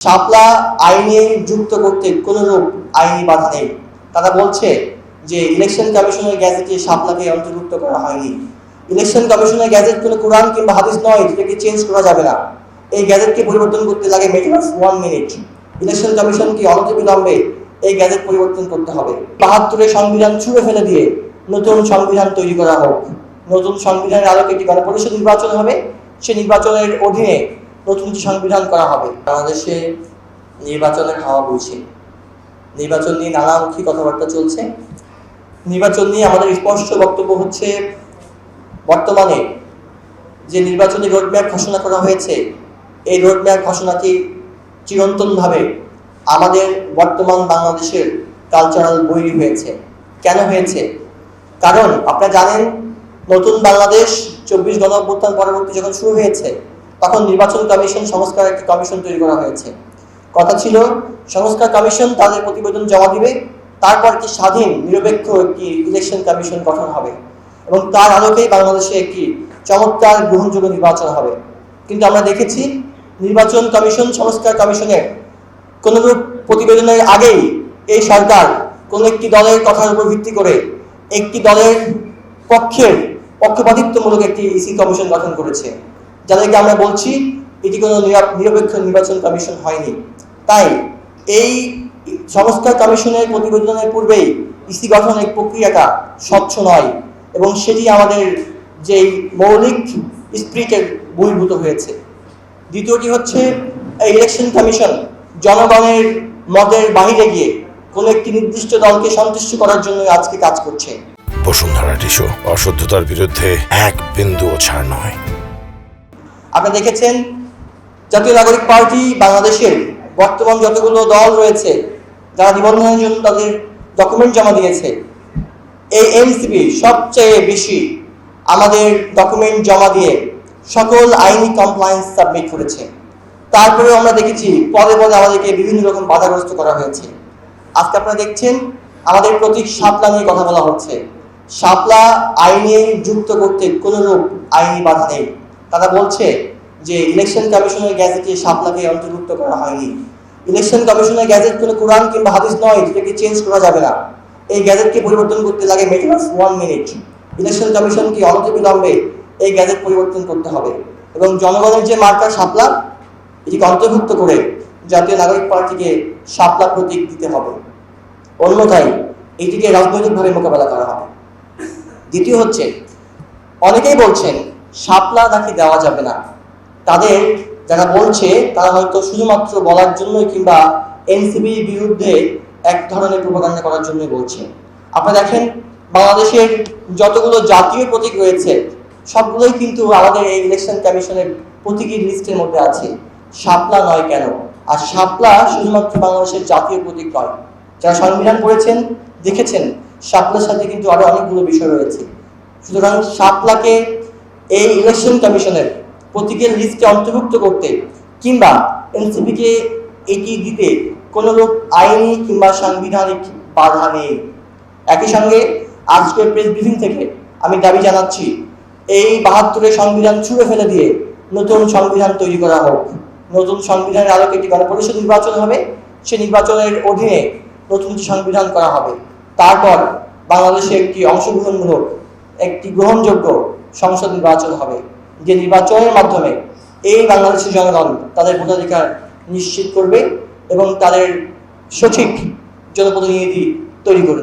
শাপলা আইনে যুক্ত করতে কোনো রূপ আইনি বাধা নেই। তারা বলছে যে ইলেকশন কমিশনের গ্যাজেটে শাপলাকে অন্তর্ভুক্ত করা হয়নি। ইলেকশন কমিশনের গ্যাজেট কোনো কোরআন কিংবা হাদিস নয় যেটাকে চেঞ্জ করা যাবে না। এই গ্যাজেটকে পরিবর্তন করতে লাগে মেটার ওয়ান মিনিট। ইলেকশন কমিশনকে অনতিবিলম্বে এই গ্যাজেট পরিবর্তন করতে হবে। বাহাত্তরের সংবিধান ছুঁড়ে ফেলে দিয়ে নতুন সংবিধান তৈরি করা হোক। নতুন সংবিধানের আলোকে একটি গণপরিষদ নির্বাচন হবে? সেই নির্বাচনের অধীনে নতুন সংবিধান করা হবে। বাংলাদেশে নির্বাচনের হাওয়া বইছে। নির্বাচন নিয়ে নানামুখী কথাবার্তা চলছে। নির্বাচন নিয়ে আমাদের স্পষ্ট বক্তব্য হচ্ছে, বর্তমানে যে নির্বাচনী রোডম্যাপ ঘোষণা করা হয়েছে, এই রোডম্যাপ ঘোষণাটি চিরন্তনভাবে আমাদের বর্তমান বাংলাদেশের কালচারাল বৈরী হয়েছে। কেন হয়েছে? কারণ, আপনারা জানেন, নতুন বাংলাদেশ চব্বিশ গণ পরবর্তী যখন শুরু হয়েছে তখন নির্বাচন কমিশন সংস্কার একটি কমিশন তৈরি করা হয়েছে। কথা ছিল, সংস্কার কমিশন তাদের প্রতিবেদন জমা দিবে, তারপর একটি স্বাধীন, নিরপেক্ষ একটি ইলেকশন কমিশন গঠন হবে এবং তার আলোকেই বাংলাদেশে একটি চমৎকার গ্রহণযোগ্য নির্বাচন হবে। কিন্তু আমরা দেখেছি, নির্বাচন কমিশন, সংস্কার কমিশনের কোনরূপ প্রতিবেদনের আগেই এই সরকার কোন একটি দলের কথার উপর ভিত্তি করে একটি দলের পক্ষের পক্ষপাতিত্বমূলক একটি ইসি কমিশন গঠন করেছে। যাদেরকে আমরা বলছি, এটি কোনো নিরা- নিরপেক্ষ নির্বাচন কমিশন হয়নি। তাই এই সংস্কার কমিশনের প্রতিবেদনের পূর্বেই ইসি গঠনের প্রক্রিয়াটা স্বচ্ছ নয় এবং সেটি আমাদের যেই মৌলিক স্প্রিটের বহির্ভূত হয়েছে। দ্বিতীয়টি হচ্ছে ইলেকশন কমিশন জনগণের মতের বাহিরে গিয়ে কোনো একটি নির্দিষ্ট দলকে সন্তুষ্ট করার জন্য আজকে কাজ করছে। বসুন্ধরা টিস্যু অশুদ্ধতার বিরুদ্ধে এক বিন্দুও ছাড় নয়। আপনারা দেখেছেন, জাতীয় নাগরিক পার্টি বাংলাদেশের বর্তমান যতগুলো দল রয়েছে, যারা নিবন্ধনের জন্য তাদের ডকুমেন্ট জমা দিয়েছে, এই এনসিপি সবচেয়ে বেশি আমাদের ডকুমেন্ট জমা দিয়ে সকল আইনি কমপ্লায়েন্স সাবমিট করেছে। তারপরেও আমরা দেখেছি, পদে পদে আমাদেরকে বিভিন্ন রকম বাধাগ্রস্ত করা হয়েছে। আজকে আপনারা দেখছেন, আমাদের প্রতীক শাপলা নিয়ে কথা বলা হচ্ছে। শাপলা আইনে যুক্ত করতে কোনো রূপ আইনি বাধা নেই। তারা বলছে যে ইলেকশন কমিশনের গ্যাজেটে শাপলাকে অন্তর্ভুক্ত করা হয়নি। ইলেকশন কমিশনের গ্যাজেট কোনো কোরআন কিংবা হাদিস নয়, যেটাকে চেঞ্জ করা যাবে না। এই গ্যাজেটকে পরিবর্তন করতে লাগে মেটার ওয়ান মিনিট ইলেকশন কমিশনকে অনতিবিলম্বে এই গ্যাজেট পরিবর্তন করতে হবে। এবং জনগণের যে মার্কা শাপলা এটিকে অন্তর্ভুক্ত করে জাতীয় নাগরিক পার্টিকে শাপলা প্রতীক দিতে হবে। অন্যথায় এটিকে রাজনৈতিকভাবে মোকাবেলা করা হবে। দ্বিতীয় হচ্ছে, অনেকেই বলছেন শাপলা নাকি দেওয়া যাবে না। তাদের যারা বলছে, তারা হয়তো শুধুমাত্র বলার জন্যই কিংবা এনসিবির বিরুদ্ধে এক ধরনের প্রোপাগান্ডা করার জন্যই বলছে। আপনারা দেখেন, বাংলাদেশের যতগুলো জাতীয় প্রতীক রয়েছে, সবগুলোই কিন্তু আমাদের এই ইলেকশন কমিশনের প্রতীকীর লিস্টের মধ্যে আছে। শাপলা নয় কেন? আর শাপলা শুধুমাত্র বাংলাদেশের জাতীয় প্রতীক নয়। যারা সংবিধান পড়েছেন, দেখেছেন শাপলার সাথে কিন্তু আরও অনেকগুলো বিষয় রয়েছে। সুতরাং শাপলাকে এই ইলেকশন কমিশনের প্রতীকের লিস্টে অন্তর্ভুক্ত করতে কিংবা এনসিপিকে এটি দিতে কোনো রূপ আইনি কিংবা সাংবিধানিক বাধা নেই। একই সঙ্গে আজকের প্রেস ব্রিফিং থেকে আমি দাবি জানাচ্ছি, এই বাহাত্তরের সংবিধান ছুঁড়ে ফেলে দিয়ে নতুন সংবিধান তৈরি করা হোক। নতুন সংবিধানের আলোকে একটি গণপরিষদ নির্বাচন হবে, সে নির্বাচনের অধীনে নতুন সংবিধান করা হবে। তারপর বাংলাদেশে একটি অংশগ্রহণমূলক, একটি গ্রহণযোগ্য সংসদ নির্বাচন হবে। যে নির্বাচনের মাধ্যমে এই বাংলাদেশের জনগণ তাদের ভোটাধিকার নিশ্চিত করবে এবং তাদের সঠিক জনপ্রতিনিধি তৈরি করে